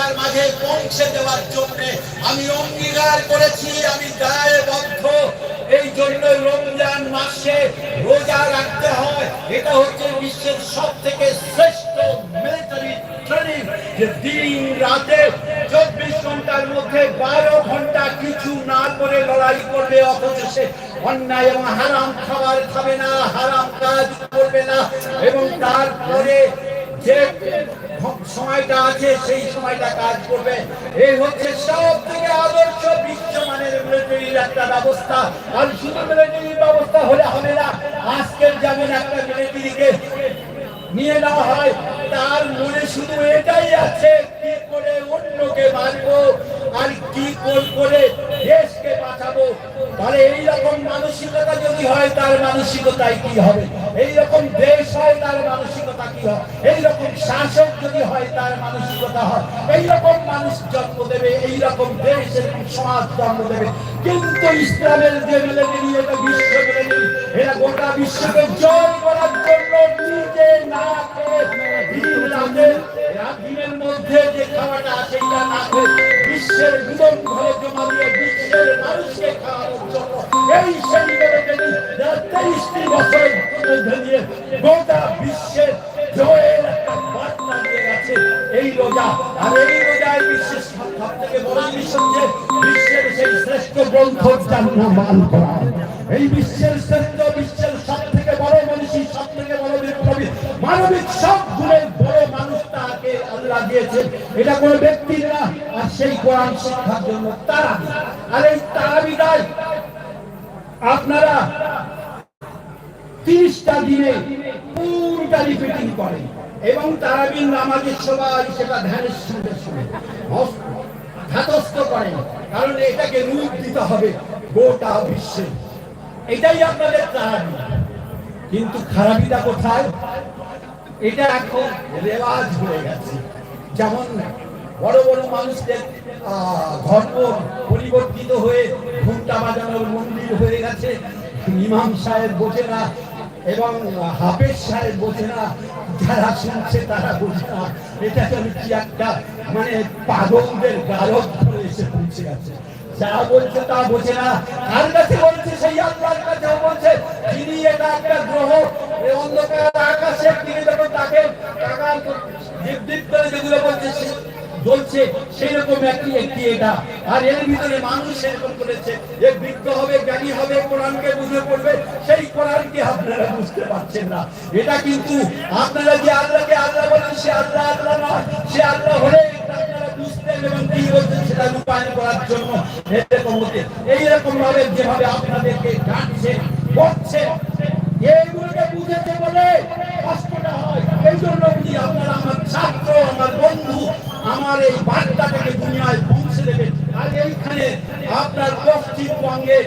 দুনিয়ার মাঝে পৌঁছে দেওয়ার জন্য আমি অঙ্গীকার করেছি, আমি দায়বদ্ধ। এই জন্য রমজান মাসে রোজা রাখতে হয়। এটা হচ্ছে বিশ্বের সব থেকে শ্রেষ্ঠ মিলিটারি ট্রেনিং যে দিন রাতে চব্বিশ ঘণ্টার মধ্যে বারো ঘণ্টা কিছু না করে লড়াই করবে সে অন্যায় এবং হারাম খাবার খাবে না, হারাম কাজ করবে না। এবং তারপরে যে সময়টা আছে, সেই সময়টা কাজ করবে। এই হচ্ছে সব আদর্শ বিশ্বমানের মিলিটারির একটা ব্যবস্থা। আর শুধু মিলিটারির ব্যবস্থা হলে হবে না, আজকের যেমন একটা মিলিটারিকে নিয়ে নেওয়া হয়। তার মনে শুধু এটাই আছে, কি করে অন্যকে মারবো আর কি করে দেশকে বাঁচাবো। তাহলে এই রকম মানসিকতা যদি হয়, তার মানসিকতায় কি হবে? এই রকম দেশ হয়, তার মানসিকতা কি শাসক যদি হয় তার মানসিকতা হয়। এই রকম মানুষ জন্ম দেবে এই রকম দেশ এরকম সমাজ জন্ম দেবে। কিন্তু ইসলামের যে মিলেমিলি এটা বিশ্ব মিলেমিলি এরা গোটা বিশ্বকে জয় করার জন্য নিজে না বিশ্বের দিয়ে গোটা বিশ্বের জয়ের এই বিশ্বের শ্রেষ্ঠ বিশ্বের সব থেকে বড় সব থেকে বড় বিপ্লবী, মানবিক সব গুণের বড় মানুষ তাকে আল্লাহ এটা কোনো ব্যক্তির না, আর সেই কোরআন শিক্ষার জন্য তারা আর এই তারাবিদায় আপনারা তিরিশটা দিনে পুরোটা রিপিটিং করেন। এবং তারাবিন নামাজের সবাই সেটা ধ্যানের সঙ্গে শুনে। ধাতস্থ করেন। কারণ এটাকে রূপ দিতে হবে গোটা বিশ্বে। এটাই আপনাদের তারাবি কিন্তু খারাপিটা কোথায়? এটা এখন রেওয়াজ হয়ে গেছে। যেমন বড় বড় মানুষদের ধর্ম পরিবর্তিত হয়ে ঘুমটা বাজানোর মন্দির হয়ে গেছে। ইমাম সাহেব বোঝে না এবং হাফেজ সাহেব বোঝে না, যারা শুনছে তারা বোঝে না। এটা যেন কি একটা মানে পাগলদের গারদ ধরে এসে পৌঁছে গেছে। যা বলছে তা বোঝে না। কার কাছে বলছে সেই আল্লাহর কাছে? বলছে এটা একটা গ্রহ এই অন্ধকার যখন তাকে। করে যেগুলো বলছে রকম একটি একটি এটা। আর এর ভিতরে মানুষ এরকম করেছে। এ বৃদ্ধ হবে, জ্ঞানী হবে, কোরআনকে বুঝে পড়বে, সেই কোরআনকে আপনারা বুঝতে পারছেন না। এটা কিন্তু আপনারা যে আল্লাহকে আল্লাহ বলেন, সে আল্লাহ আল্লাহ নয় সে আল্লাহ হলে বুঝেছে বলে কষ্টটা হয়। আপনারা আমার ছাত্র, আমার বন্ধু, আমার এই বার্তাটাকে দুনিয়ায় পৌঁছে দেবে আর এইখানে আপনার পশ্চিমবঙ্গে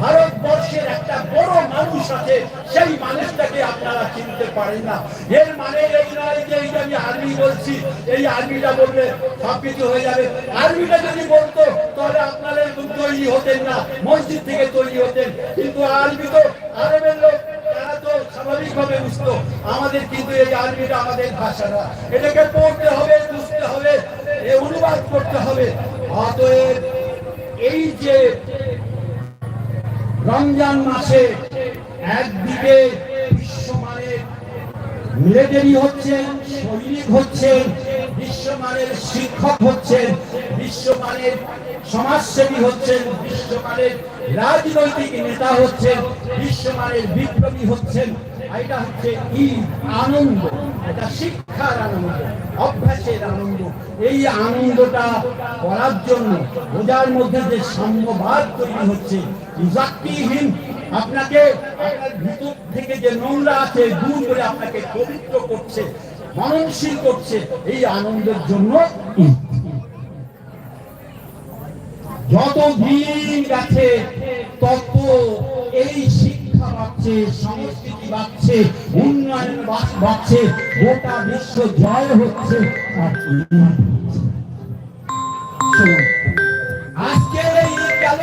ভারতবর্ষের একটা বড় মানুষ আছে, সেই মানুষটাকে আপনারা চিনতে পারেন না। এর মানে এই নয় যে আমি আর্মি বলছি, এই আর্মিটা বললে সবকিছু হয়ে যাবে। আর্মিটা যদি বলতো, তাহলে আপনারা এরকম তৈরি হতেন না, মসজিদ থেকে তৈরি হতেন। কিন্তু আর্মি তো আরবের লোক, তারা তো স্বাভাবিকভাবে বুঝতো, আমাদের কিন্তু এই আর্মিটা আমাদের ভাষা না। এটাকে পড়তে হবে, বুঝতে হবে অনুবাদ করতে হবে। অতএব এই যে রমজান মাসে একদিকে বিশ্বমানের মিলিটারি হচ্ছেন সৈনিক হচ্ছেন বিশ্বমানের শিক্ষক হচ্ছেন বিশ্বমানের সমাজসেবী হচ্ছেন বিশ্বমানের রাজনৈতিক নেতা হচ্ছেন বিশ্বমানের বিপ্লবী হচ্ছেন। এটা হচ্ছে আনন্দ, এটা শিক্ষার আনন্দ, অভ্যাসের আনন্দ। এই আনন্দটা করার জন্য মধ্যে যে তৈরি হচ্ছে জাতিহীন আপনাকে ভিতর থেকে যে নোংরা আছে, দূর করে আপনাকে পবিত্র করছে, মননশীল করছে, এই আনন্দের জন্য যত দিন গেছে, তত এই শিক্ষা পাচ্ছে সংস্কৃতি বাড়ছে উন্নয়ন পাচ্ছে গোটা বিশ্ব জয় হচ্ছে। আজকের এই গেল